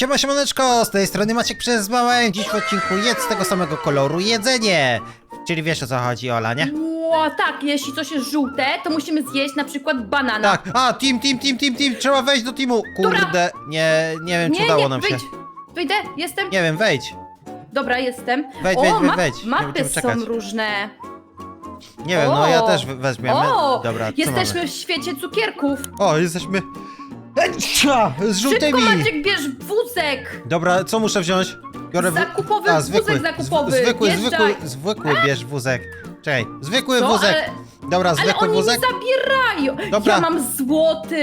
Siema, siemaneczko, z tej strony Maciek przez małe. Dziś w odcinku jedz tego samego koloru jedzenie. Czyli wiesz o co chodzi, Ola, nie? Ło, tak, jeśli coś jest żółte, to musimy zjeść na przykład banana. Tak, a, team, team, team, team, team, trzeba wejść do teamu. Kurde, nie, nie wiem, czy udało nam się. wyjdź. Wyjdę, jestem. Nie wiem, wejdź. Dobra, jestem. Wejdź, o, wejdź, wejdź, map- wejdź. Nie Mapy będziemy czekać. są różne. Nie wiem, no ja O. też we- weźmiemy. O, Dobra, co jesteśmy mamy? w świecie cukierków. O, jesteśmy... Ecia, Z żółtymi. Szybko Maciek, bierz wózek. Dobra, co muszę wziąć? Biorę wó- Zakupowy wózek zakupowy. Zwy- Zwykły, zwykły, zwykły bierz wózek. Czekaj, zwykły Co? wózek. Dobra, ale zwykły oni wózek. mi zabierają. Dobra. Ja mam złoty.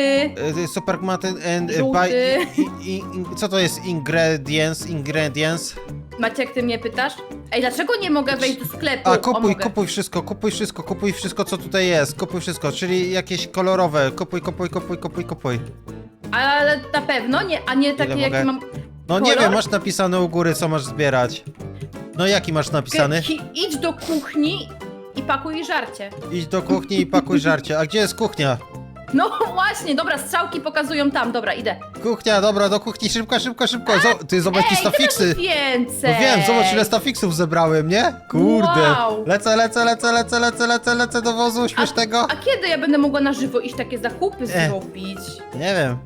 Y, Supermarket and y, Żółty. buy, i, i, i, Co to jest ingredients? Ingredients? Maciek, ty mnie pytasz? Ej, dlaczego nie mogę wejść do sklepu? A o, kupuj, mogę. kupuj wszystko, kupuj wszystko, kupuj wszystko co tutaj jest, kupuj wszystko, czyli jakieś kolorowe, kupuj, kupuj, kupuj, kupuj, kupuj. Ale na pewno nie, a nie takie mogę? jakie mam. No nie Kolor? wiem, masz napisane u góry co masz zbierać. No jaki masz napisany? Ki- Idź do kuchni i pakuj żarcie. Idź do kuchni i pakuj żarcie. A gdzie jest kuchnia? No właśnie, dobra, strzałki pokazują tam, dobra, idę. Kuchnia, dobra, do kuchni, szybko, szybko, szybko. Zo- ty zobacz jakie Ej, ty stafiksy. masz więcej. No wiem, zobacz ile stafiksów zebrałem, nie? Kurde. Wow. Lecę, lecę, lecę, lecę, lecę, lecę, lecę do wozu śmiesznego. A kiedy ja będę mogła na żywo iść takie zakupy E. zrobić? Nie wiem.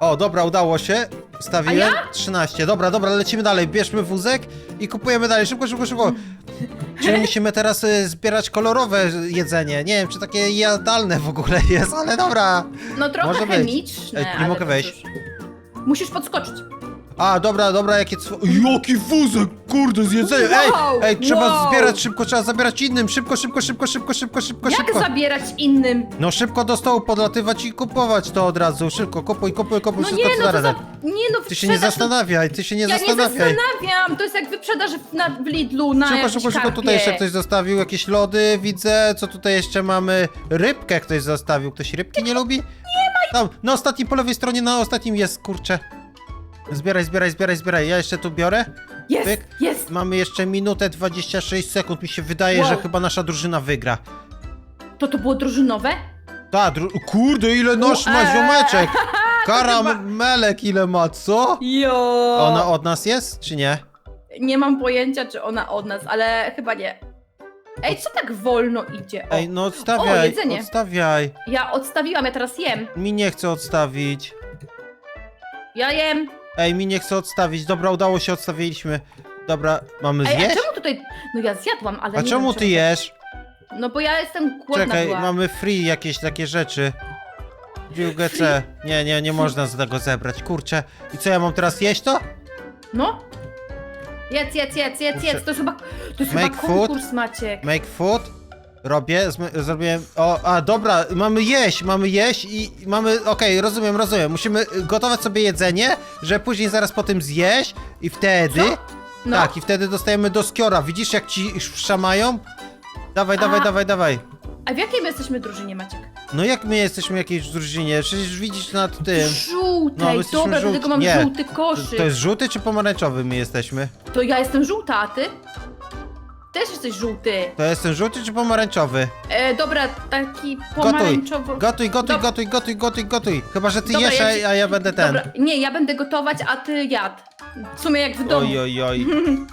O, dobra, udało się. Stawiłem. 13. Dobra, dobra, lecimy dalej. Bierzmy wózek i kupujemy dalej. Szybko, szybko, szybko. Czyli musimy teraz y, zbierać kolorowe jedzenie. Nie wiem, czy takie jadalne w ogóle jest, ale dobra. No trochę Może być. chemiczne, Ej, nie ale mogę to wejść. cóż. Musisz podskoczyć. A, dobra, dobra, jakie cwo... Jaki wózek, kurde, z jedzeniem. Ej, Wow, ej, trzeba wow. zbierać szybko, trzeba zabierać innym. Szybko, szybko, szybko, szybko, szybko, szybko, Jak szybko. zabierać innym? No szybko do stołu podlatywać i kupować to od razu. Szybko, kupuj, kupuj, kupuj No wszystko, nie, co no to zaraz. za... Nie no, Ty się nie sprzedaż- zastanawiaj, ty się nie Ja nie zastanawiaj. zastanawiam, to jest jak wyprzedaż w, na, w Lidlu na Szybko, jakieś szybko, szybko, karpie. tutaj jeszcze ktoś zostawił jakieś lody, widzę, co tutaj jeszcze mamy, rybkę ktoś zostawił, ktoś rybki nie lubi? Nie ma! Tam, na ostatnim, po lewej stronie, na ostatnim jest, kurczę. Zbieraj, zbieraj, zbieraj, zbieraj, ja jeszcze tu biorę. Jest, Pyk. jest. Mamy jeszcze minutę 26 sekund, mi się wydaje, Wow. że chyba nasza drużyna wygra. To to było drużynowe? Ta, dru... kurde, ile noż ma Eee. ziomeczek! Karamelek ile ma, co? Jo. Ona od nas jest, czy nie? Nie mam pojęcia, czy ona od nas, ale chyba nie. Ej, co tak wolno idzie? O, Ej, no odstawiaj, O, jedzenie. odstawiaj. Ja odstawiłam, ja teraz jem. Mi nie chce odstawić. Ja jem. Ej, mi nie chce odstawić. Dobra, udało się, odstawiliśmy. Dobra, mamy Ej, a zjeść? czemu tutaj... No ja zjadłam, ale A nie czemu wiem, ty jesz? No bo ja jestem głodna Czekaj, była. mamy free jakieś takie rzeczy. GC. Nie, nie, nie można z tego zebrać, kurczę. I co, ja mam teraz jeść to? No. Jedz, jedz, jedz, jedz, jedz. To jest chyba, to jest Make chyba food? konkurs, Maciek. Make food? Robię, zrobiłem. O, a dobra, mamy jeść, mamy jeść i mamy. Okej, rozumiem, rozumiem. Musimy y, gotować sobie jedzenie, że później zaraz po tym zjeść i wtedy. No. Tak, i wtedy dostajemy do skiora. Widzisz, jak ci wszamają? Dawaj, dawaj, A. dawaj, dawaj. A w jakiej my jesteśmy drużynie, Maciek? No jak my jesteśmy w jakiejś drużynie? Przecież widzisz nad tym. Żółtej, No, dobra, dlatego mam Nie. żółty To, koszyk. to jest żółty czy pomarańczowy my jesteśmy? To ja jestem żółta, a ty? Też jesteś żółty. To jestem żółty czy pomarańczowy? E, dobra, taki pomarańczowy. Gotuj, gotuj, Dob- gotuj, gotuj, gotuj, gotuj. Chyba, że ty Dobra, jesz, ja a- ci- ja będę ten. Dobra, nie, ja będę gotować, a ty jad. W sumie jak w domu. Oj, oj, oj.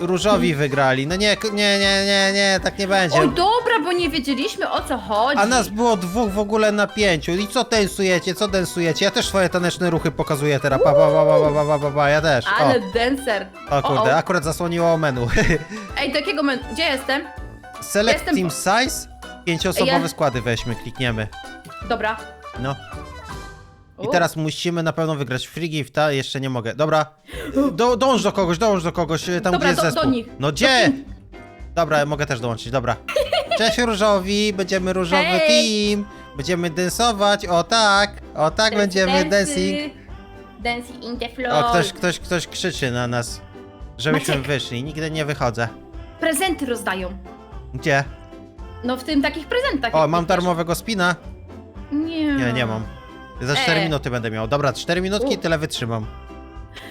różowi wygrali. No nie, nie, nie, nie, nie, tak nie będzie. Oj, dobra, bo nie wiedzieliśmy o co chodzi. A nas było dwóch w ogóle na pięciu. I co densujecie, co densujecie? Ja też swoje taneczne ruchy pokazuję teraz. Pa, pa, pa, pa, pa, pa, pa, pa. ja też. Ale O, dancer. o akurat zasłoniło menu. Ej, takiego men... Gdzie jestem? Select Jestem- team size, pięcioosobowe Ja- składy weźmy, klikniemy. Dobra. No. I U. teraz musimy na pewno wygrać free gifta, jeszcze nie mogę. Dobra, do, dąż do kogoś, dąż do kogoś, tam Dobra, gdzie jest do- do zespół. nich. No gdzie? Dobra, mogę też dołączyć, dobra. Cześć różowi, będziemy różowy Hej. team. Będziemy dansować, o tak, o tak będziemy dancing. Dancing in the floor. O, ktoś, ktoś, ktoś krzyczy na nas, żebyśmy Maciek. wyszli. Nigdy nie wychodzę. Prezenty rozdają. Gdzie? No w tym takich prezentach. O, jak mam darmowego spina? Nie. Nie, nie mam. Za 4 E. minuty będę miał. Dobra, 4 minutki, U. tyle wytrzymam.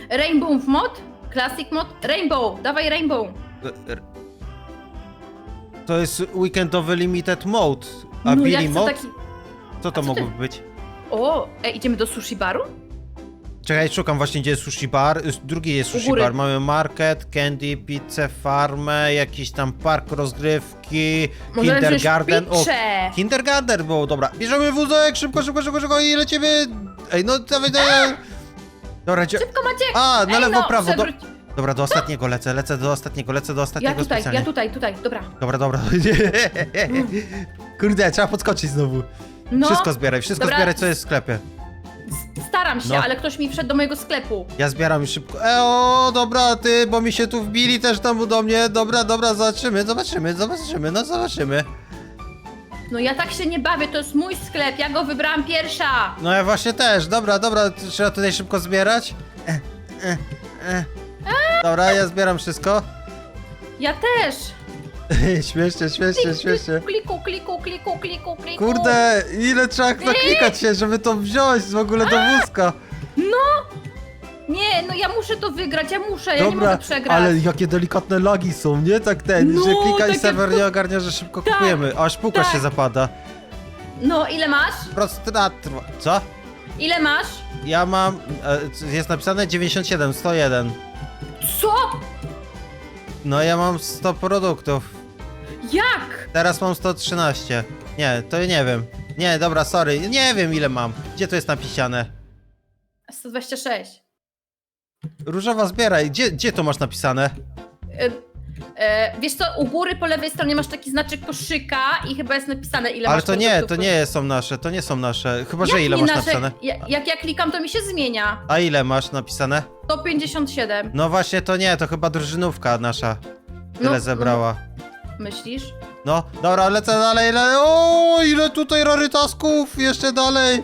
Rainbow mod? Classic mod? Rainbow, dawaj rainbow. R- To jest weekendowy limited mode. A no Billy chcę mode? taki... Co to co mogłoby być? O, ej, idziemy do sushi baru? Czekaj, szukam właśnie, gdzie jest sushi bar. Y, Drugi jest sushi góry. bar. Mamy market, candy, pizzę, farmę, jakiś tam park rozgrywki, Może kindergarten. wziąć pizzę. kindergarten było, dobra. Bierzemy wózek, szybko, szybko, szybko, szybko i lecimy. Ej, no dawaj, dawaj. Dobra, gdzie... Szybko Maciek! A, na Ej, lewo, no, prawo. Do... przewróć. Dobra, do ostatniego lecę, lecę do ostatniego, lecę do Ja ostatniego tutaj, specjalnie. ja tutaj, tutaj, dobra. Dobra, dobra. Kurde, trzeba podskoczyć znowu. No, Wszystko zbieraj, wszystko Dobra. zbieraj, co jest w sklepie. Staram się, No. ale ktoś mi wszedł do mojego sklepu. Ja zbieram już szybko. E, o, dobra, ty, bo mi się tu wbili też tam do mnie. Dobra, dobra, zobaczymy, zobaczymy, zobaczymy, no zobaczymy. No ja tak się nie bawię, to jest mój sklep, ja go wybrałam pierwsza. No ja właśnie też, dobra, dobra, t- trzeba tutaj szybko zbierać. E, e, e. Dobra, ja zbieram wszystko. Ja też. śmiesznie, śmiesznie, śmiesznie. Kliku, kliku, kliku, kliku, kliku. Kurde, ile trzeba naklikać się, żeby to wziąć w ogóle do wózka. Nie, no ja muszę to wygrać, ja muszę, ja nie Dobra, mogę przegrać. ale jakie delikatne lagi są, nie? Tak ten, No, że klika i tak serwer jak- nie ogarnia, że szybko Tak, kupujemy. Aż półka tak. się zapada. No, ile masz? Prostrat... Co? Ile masz? Ja mam... e, Jest napisane 97, 101. Co? No ja mam 100 produktów. Jak? Teraz mam 113. Nie, to nie wiem. Nie, dobra, sorry. Nie wiem ile mam. Gdzie to jest napisane? 126. Różowa zbieraj. Gdzie, gdzie to masz napisane? E, e, wiesz co, u góry po lewej stronie masz taki znaczek koszyka i chyba jest napisane ile Ale masz to nie, to produktów. nie są nasze, to nie są nasze. Chyba, że Jak ile nie masz nasze- napisane? Ja, jak ja klikam, to mi się zmienia. A ile masz napisane? 157. No właśnie, to nie, to chyba drużynówka nasza. Tyle No, zebrała. Myślisz? No, dobra, lecę dalej, le... O, ile tutaj rarytasków, jeszcze dalej.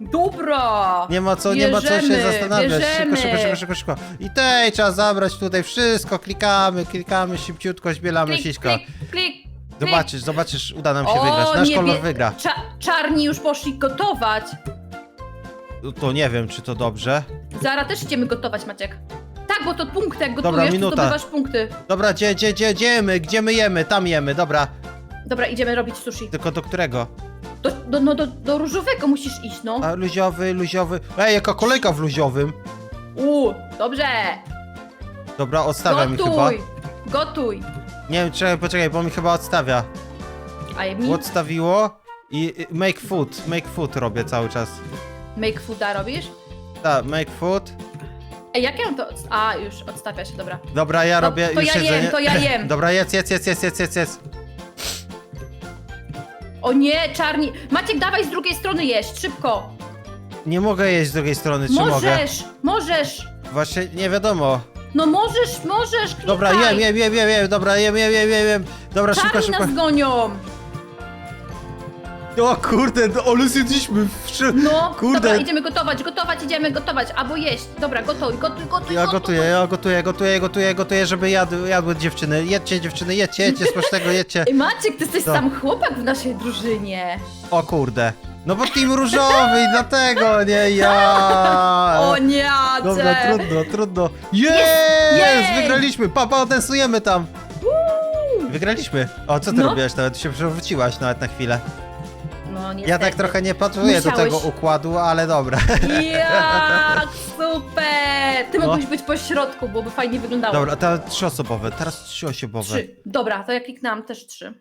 Dobra! Nie ma co, nie ma co się Bierzemy, zastanawiać. Szybko, bierzemy. szybko, szybko, szybko, szybko. I tej trzeba zabrać tutaj wszystko, klikamy, klikamy, szybciutko, zbielamy Klik, siśko. klik, klik, Zobaczysz, zobaczysz, uda nam się wygrać. Nasz nie kolor wie- wygra. Cza czarni już poszli gotować. To nie wiem, czy to dobrze. Zara też idziemy gotować, Maciek. Tak, bo to punkty, jak Dobra, gotujesz, to minuta. zdobywasz punkty. Dobra, gdzie, gdzie, gdzie, gdzie my, gdzie my jemy? Tam jemy, dobra. Dobra, idziemy robić sushi. Tylko do którego? Do, do, no, do, do różowego musisz iść, no. A luziowy, luziowy. Ej, jaka kolejka w luziowym. U, dobrze. Dobra, odstawia mi chyba. Gotuj, gotuj. Nie wiem, czekaj, poczekaj, bo mi chyba odstawia. A mi Odstawiło i i make food, make food robię cały czas. make fooda robisz? Tak, make food. Ej, jak ja mam to... odst- A, już odstawia się, dobra. Dobra, ja To- robię to już ja jem, jedzenie. to ja jem. Dobra, jedz, jedz, jedz, jedz, jedz, jedz, jedz. O nie, czarni. Maciek, dawaj z drugiej strony jeść, szybko. Nie mogę jeść z drugiej strony, czy mogę? Możesz, możesz. Właśnie nie wiadomo. No możesz, możesz, klikaj. Dobra, jem, jem, jem, jem, jem, dobra, jem, jem, jem, jem, jem. Dobra, szybko, Czarni szybko. nas gonią. O kurde, no, zjedliśmy. wszy- No, Kurde. dobra, idziemy gotować, gotować, idziemy gotować, albo jeść. Dobra, gotuj, gotuj, gotuj, Ja gotuj. gotuję, ja gotuję, gotuję, gotuję, gotuję, żeby jadły, jadły dziewczyny. Jedźcie dziewczyny, jedźcie, jedźcie, smacznego, jedźcie. Ej, Maciek, ty jesteś Co? sam chłopak w naszej drużynie. O kurde. No bo team różowy i dlatego, nie ja. O nie, Acek. Dobra, trudno, trudno. Jest! Jej! Wygraliśmy! Papa, tansujemy tam! Wygraliśmy. O, co ty No. robiłaś nawet? Się przewróciłaś nawet na chwilę. No niestety. Ja tak trochę nie patrzuję do Musiałeś. tego układu, ale dobra. Jak super! Ty No. mógłbyś być po środku, byłoby fajnie wyglądało. Dobra, teraz trzyosobowe, teraz trzyosobowe. Trzy. Dobra, to ja kliknęłam też trzy.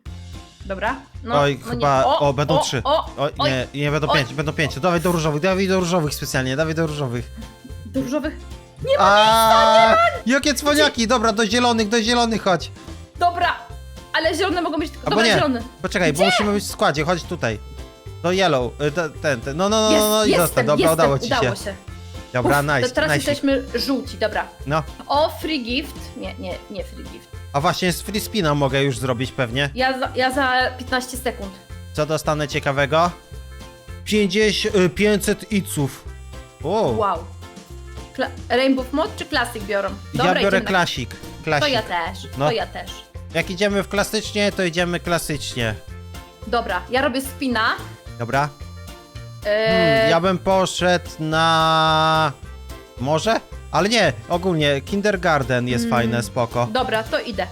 Dobra. No, Oj, no chyba. Nie. O, będą trzy. O, Oj, oj. nie, nie będą oj. pięć, będą pięć. Dawaj do różowych, dawaj do różowych specjalnie, dawaj do różowych. Do różowych. A, Jakie cwaniaki! Dobra, do zielonych, do zielonych chodź. Dobra, ale zielone mogą być tylko. Albo Dobra, nie. zielone. Poczekaj, bo musimy być w składzie, chodź tutaj. Do yellow, y, do- ten, ten, no, no, no, no, no i zostań, dobra, jestem, udało ci udało się. się. Dobra, Uf, nice, To teraz nice. jesteśmy żółci, dobra. No, O, free gift. Nie, nie, nie free gift. a właśnie z free spina mogę już zrobić pewnie. Ja za, ja za 15 sekund. Co dostanę ciekawego? 50, y, 500 iców. O, Wow. Kla Rainbow Mod czy Classic biorą? Dobra, ja biorę idziemy na- klasik, To klasik. ja też, No. to ja też. Jak idziemy w klasycznie, to idziemy klasycznie. Dobra, ja robię spina. Dobra? Eee, Hmm, ja bym poszedł na... Może? Ale nie, ogólnie kindergarten jest Mm. fajne, spoko. Dobra, to idę.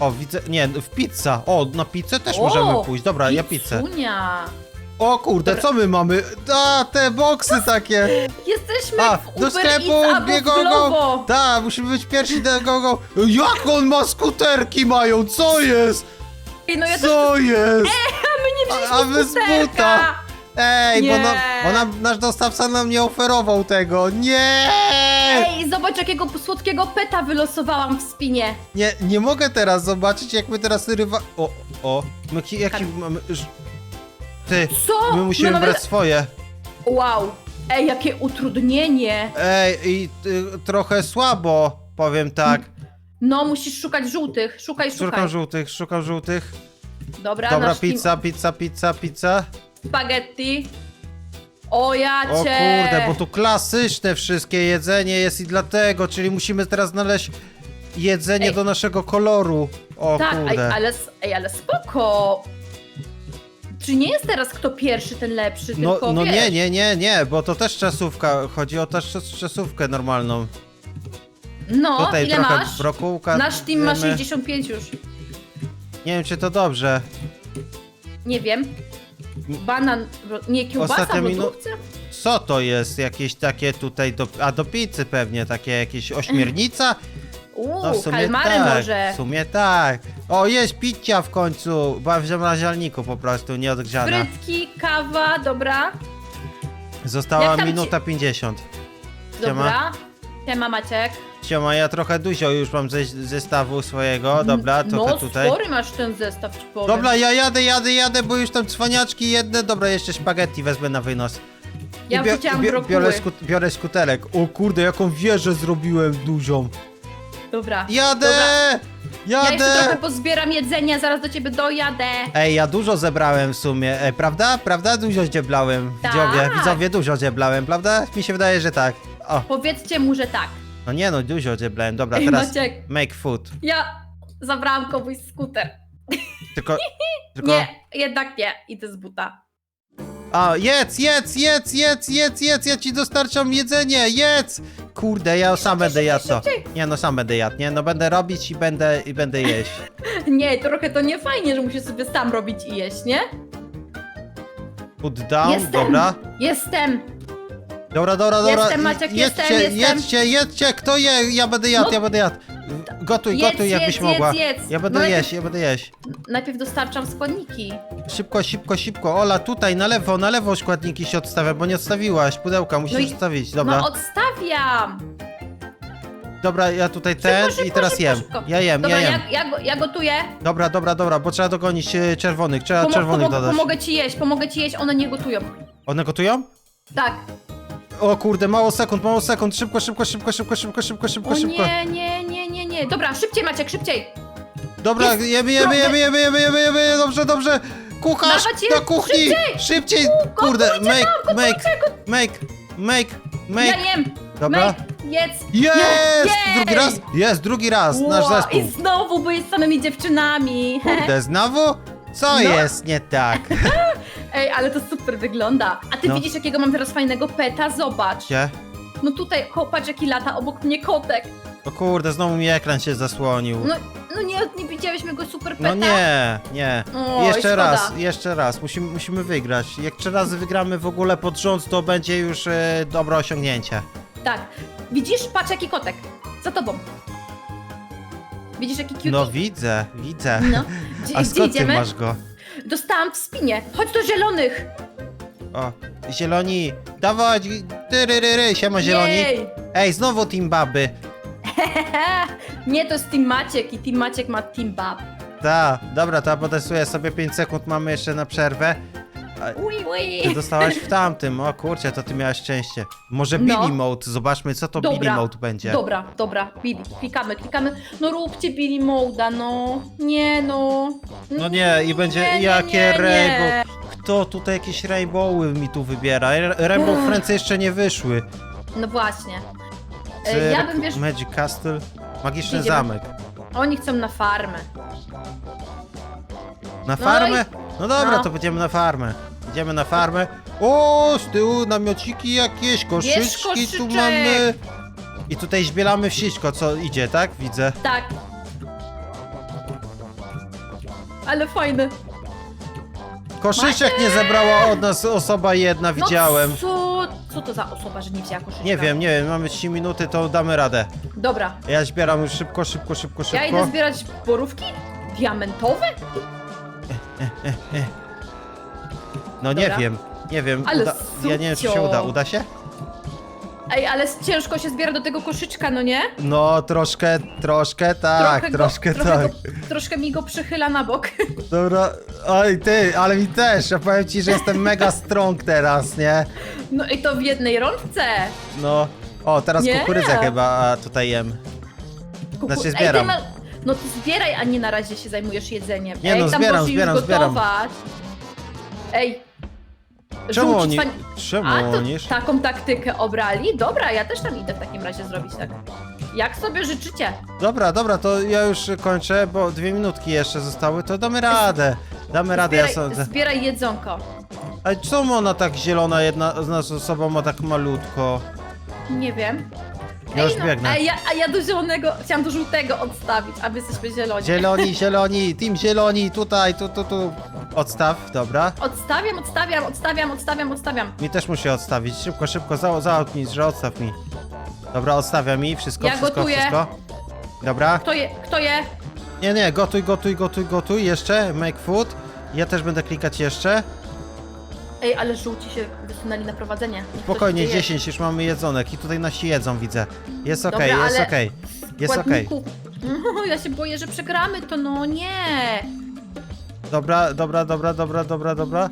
O, widzę, nie, w pizza. O, na pizzę też O, możemy pójść. Dobra, ja pizzę. Pizzunia. O kurde, co my mamy? A, te boksy takie! Jesteśmy A, w do Uber sklepu, Eats albo w biegogo! Glovo. Tak, musimy być pierwsi do gogo! Jak on ma skuterki mają? Co jest? Ej, no ja też Co jest? Wzięliśmy A- a wy z buta. Ej, bo, Nie. nam, nasz dostawca nam nie oferował tego. Nie! Ej, zobacz jakiego słodkiego peta wylosowałam w spinie. Nie, nie mogę teraz zobaczyć, jak my teraz rywa... O, o, ki- jaki mamy... ż- Ty, Co? my musimy mamy... brać swoje. Wow. Ej, jakie utrudnienie. Ej, i y, trochę słabo, powiem tak. No, musisz szukać żółtych. Szukaj, szukaj. Szukam żółtych, szukam żółtych. Dobra, Dobra, nasz team- pizza, pizza, pizza, pizza. Spaghetti. O ja cię. O kurde, bo tu klasyczne wszystkie jedzenie jest i dlatego, czyli musimy teraz znaleźć jedzenie Ej. do naszego koloru. O Tak, ej, kurde. ale, ej, ale spoko. Czy nie jest teraz kto pierwszy, ten lepszy, No, tylko no wiesz, nie, nie, nie, nie, bo to też czasówka. Chodzi o też czas- czasówkę normalną. No, Tutaj ile trochę masz? brokułka. Nasz team ma wiemy. 65 już. Nie wiem, czy to dobrze. Nie wiem. Banan, ro- nie kiełbasa Ostatnia w minu- lodówce? Co to jest? Jakieś takie tutaj do... A do pizzy pewnie, takie jakieś ośmiornica? Uuu, No w sumie kalmary tak, może. w sumie tak. O, jest picia w końcu. Była w zamrażalniku po prostu, nieodgrzana. Frytki, kawa, dobra. Została Jak tam minuta 50. Dobra. Siema Maciek. Siema, ja trochę dużo już mam ze zestawu swojego. Dobra, trochę no, tutaj. spory masz ten zestaw, ci powiem. Dobra, ja jadę, jadę, jadę, bo już tam cwaniaczki jedne. Dobra, jeszcze spaghetti wezmę na wynos. Ja bio- wrzuciłam bio- brokuły. biorę, biorę skuterek. O kurde, jaką wieżę zrobiłem dużą. Dobra. Jadę! Dobra. Ja jeszcze trochę pozbieram jedzenia, zaraz do ciebie dojadę. Ej, ja dużo zebrałem w sumie, Ej, prawda? Prawda? Dużo zdzieblałem. Tak. Widzowie, widzowie, dużo zdzieblałem, prawda? Mi się wydaje, że tak. O, Powiedzcie mu, że tak. No nie no, dużo zdzieblałem. Dobra, Ej, teraz Maciek, make food. ja zabrałam komuś skuter. Tylko, tylko... Nie, jednak nie. Idę z buta. A, jedz, jedz, jedz, jedz, jedz, jedz, ja ci dostarczam jedzenie, jedz! Kurde, ja sam będę jadł to. szybciej. Nie no, sam będę jadł, nie? No będę robić i będę, i będę jeść. Nie, trochę to nie fajnie, że musisz sobie sam robić i jeść, nie? Put down, Jestem. dobra. Jestem. Dobra, dobra, dobra. Jestem, Maciek, jedźcie, jestem, jestem. jedźcie, jedźcie, kto je? Ja będę jadł, No. ja będę jadł. Gotuj, Jedz, gotuj, jakbyś jedz, mogła. jedz, jedz. Ja będę No, jeść, ja będę jeść. Najpierw dostarczam składniki. Szybko, szybko, szybko. Ola, tutaj, na lewo, na lewo składniki się odstawia, bo nie odstawiłaś. Pudełka musisz No i- odstawić, dobra. No odstawiam. Dobra, ja tutaj ten szybko, i teraz szybko, jem. szybko. Ja jem, Dobra, ja ja, jem. ja, go- ja gotuję. Dobra, dobra, dobra, bo trzeba dogonić e, czerwonych, trzeba Pomo- czerwonych pomogę, dodać. pomogę ci jeść, pomogę ci jeść, one nie gotują. One gotują? Tak. O kurde, mało sekund, mało sekund, szybko, szybko, szybko, szybko, szybko, szybko, szybko, O szybko. nie, nie, nie, nie, nie. Dobra, szybciej Maciek, szybciej. Dobra, Jest jemy, jemy, drobny. jemy, jemy, jemy, jemy, jemy, dobrze, dobrze. Kucharz Dawać je, na kuchni, szybciej. szybciej, kurde, gotujcie make, tam, make, gotujcie, make, make, Ja make. jem. Dobra. Jedz. Jest! Jej! Drugi raz? Jest, drugi raz, nasz Ło, zespół. I znowu byłeś z samymi dziewczynami. Kurde, znowu? Co No. jest nie tak? Ej, ale to super wygląda. A ty No. widzisz, jakiego mam teraz fajnego peta? Zobacz. Gdzie? No tutaj, ko- patrz jaki lata obok mnie kotek. O kurde, znowu mi ekran się zasłonił. No, no nie, nie widziałeś mego super peta? No nie, nie. Oj, jeszcze szkoda. raz, jeszcze raz. Musimy, musimy wygrać. Jak trzy razy wygramy w ogóle pod rząd, to będzie już e, dobre osiągnięcie. Tak. Widzisz? Patrz jaki kotek. Za tobą. Widzisz jaki cute? No widzę, widzę. No. Gdzie, A gdzie skąd ty idziemy? masz go? Dostałam w spinie. Chodź do zielonych. O, zieloni. Dawać, tyryryry, siema zieloni. Jej. Ej, znowu Team Baby. Nie, to jest Team Maciek i Team Maciek ma Team Bab. Ta, dobra, to potestuję sobie 5 sekund, mamy jeszcze na przerwę. Ui, Ty ui. dostałaś w tamtym, o kurczę, to ty miałaś szczęście. Może No. Billy Mode, zobaczmy co to Billy Dobra, Mode będzie. Dobra, dobra, Billy, klikamy, klikamy. No róbcie Billy Moda, no. Nie no. No nie, i będzie nie, nie, jakie nie, nie. rainbow. Kto tutaj jakieś rainbowy mi tu wybiera? Ra- Rainbow Ech. Friends jeszcze nie wyszły. No właśnie. E, Cyrk, Ja bym, wiesz, Magic Castle, Magiczny Idziemy. Zamek. oni chcą na farmę. Na farmę? i- No dobra, no. to będziemy na farmę. Idziemy na farmę. O, z tyłu namiociki jakieś, koszyczki tu koszyczek. mamy. I tutaj zbieramy wszystko, co idzie, tak? Widzę. Tak. Ale fajne. Koszyczek nie zebrała od nas osoba jedna, widziałem. No co, co to za osoba, że nie wzięła koszyczka? Nie wiem, nie wiem, mamy 3 minuty, to damy radę. Dobra, Ja zbieram już szybko, szybko, szybko, szybko. ja idę zbierać borówki? Diamentowe? No nie Dobra. wiem, nie wiem. Ale Uda... Ja nie wiem, czy się uda. Uda się? Ej, ale ciężko się zbiera do tego koszyczka, no nie? No, troszkę, troszkę tak, Trochę troszkę go, trochę tak. Go, troszkę mi go przychyla na bok. Dobra, oj ty, ale mi też. Ja powiem ci, że jestem mega strong teraz, nie? No i to w jednej rączce. No. O, teraz Nie. kukurydzę chyba a, tutaj jem. Kuku... Znaczy, Ej, ty zbieram. ma... No to zbieraj, a nie na razie się zajmujesz jedzeniem. Nie, Ej, no, tam zbieram, poszli zbieram, już zbieram. gotować. Ej. Czemu żółci oni, czemu A, to oni? taką taktykę obrali? Dobra, ja też tam idę w takim razie zrobić tak. Jak sobie życzycie? Dobra, dobra, to ja już kończę, bo dwie minutki jeszcze zostały, to damy radę. Damy radę, ja Zbieraj, sądzę. zbieraj jedzonko. Ale czemu ona tak zielona, jedna z nas osoba ma tak malutko? Nie wiem. Ja już no, biegnę. A ja, a ja do zielonego, chciałam do żółtego odstawić, a wy jesteśmy zieloni. Zieloni, zieloni, team zieloni, tutaj, tu, tu, tu. Odstaw, dobra. Odstawiam, odstawiam, odstawiam, odstawiam, odstawiam. Mi też musi odstawić. Szybko, szybko, za, mi, że odstaw mi. Dobra, odstawia mi, wszystko, Ja wszystko, gotuję. wszystko. Dobra. Kto je, kto je? Nie, nie, gotuj, gotuj, gotuj, gotuj, jeszcze, make food. Ja też będę klikać jeszcze. Ej, ale żółci się wysunęli na prowadzenie. Niech ktoś Spokojnie, idzie jeść. 10, już mamy jedzonek i tutaj nasi jedzą, widzę. Jest okej, Dobra, jest ale- okej. Jest okej. Składniku. Mhm, Ja się boję, że przegramy to, no nie. Dobra, dobra, dobra, dobra, dobra, dobra.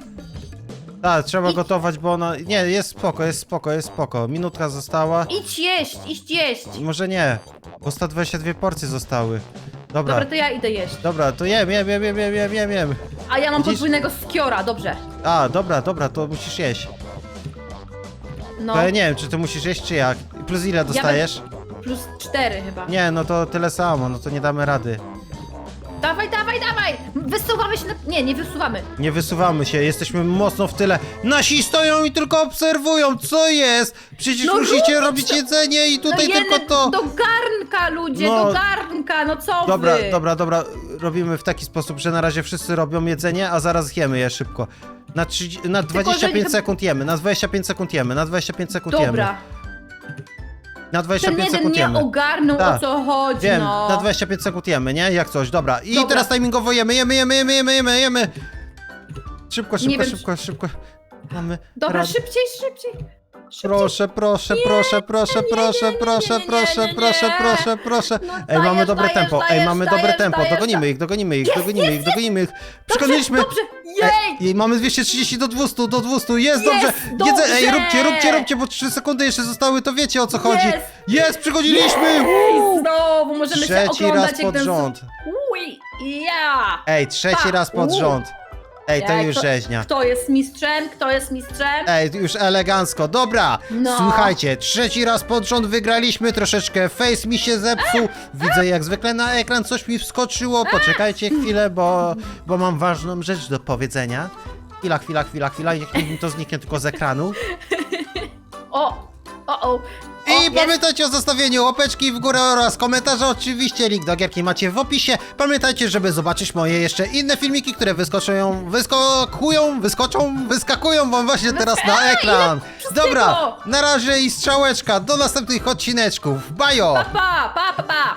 Tak, trzeba I- gotować, bo ona... Nie, jest spoko, jest spoko, jest spoko. Minutka została. Idź jeść, idź jeść. Może nie, bo 122 porcje zostały. Dobra, Dobra, to ja idę jeść. dobra, to jem, jem, jem, jem, jem, jem, jem, jem. A ja mam Widzisz? podwójnego skiora, dobrze. A, dobra, dobra, to musisz jeść. No, To ja nie wiem, czy ty musisz jeść, czy jak. Plus ile dostajesz? plus cztery chyba. Nie, no to tyle samo, no to nie damy rady. Dawaj, dawaj! Wysuwamy się na... Nie, nie wysuwamy. Nie wysuwamy się, jesteśmy mocno w tyle. Nasi stoją i tylko obserwują, co jest? Przecież No musicie robić robić jedzenie i tutaj no tylko jeden to. Do garnka, ludzie, No. do garnka, no co Dobra, wy? dobra, dobra, robimy w taki sposób, że na razie wszyscy robią jedzenie, a zaraz jemy je szybko. Na, 30, na 25 że- sekund jemy, na 25 sekund jemy, na 25 sekund jemy. Dobra. Na Ten 25 jeden sekund nie jemy. ogarnął, Tak. o co chodzi, Wiem, no. na 25 sekund jemy, nie? Jak coś, dobra. I Dobra. teraz timingowo jemy, jemy, jemy, jemy, jemy, jemy, jemy. Szybko, Nie szybko, wiem, szybko, szybko. Mamy Dobra, radę. szybciej, szybciej. Proszę, proszę, proszę, proszę, proszę, proszę, nie, proszę, proszę, proszę, proszę. No Ej, mamy dobre tempo, ej, mamy dobre tempo. Dogonimy ich, dogonimy ich, dogonimy ich, dogonimy ich. Przekonaliśmy. Jej! Ej, i mamy 230 do 200, do 200, jest, dobrze! Jedzę, ej, róbcie, róbcie, róbcie, bo 3 sekundy jeszcze zostały, to wiecie o co chodzi. Jest! Ej, znowu możemy się Trzeci raz pod rząd. Ej, trzeci raz pod rząd. Ej, to już rzeźnia. Kto jest mistrzem? Kto jest mistrzem? Ej, już elegancko. Dobra, No. słuchajcie, trzeci raz pod rząd wygraliśmy, troszeczkę face mi się zepsuł. Widzę jak zwykle na ekran coś mi wskoczyło. Poczekajcie chwilę, bo, bo mam ważną rzecz do powiedzenia. Chwila, chwila, chwila, chwila, niech mi to zniknie tylko z ekranu. O, o, o. I o, jest. pamiętajcie o zostawieniu łapeczki w górę oraz komentarza. Oczywiście link do gierki macie w opisie. Pamiętajcie, żeby zobaczyć moje jeszcze inne filmiki, które wyskoczą, wyskakują, wyskoczą, wyskakują wam właśnie teraz na Ej, ekran. Dobra, na razie i strzałeczka. Do następnych odcineczków. Bajo! Pa, pa, pa, pa, pa.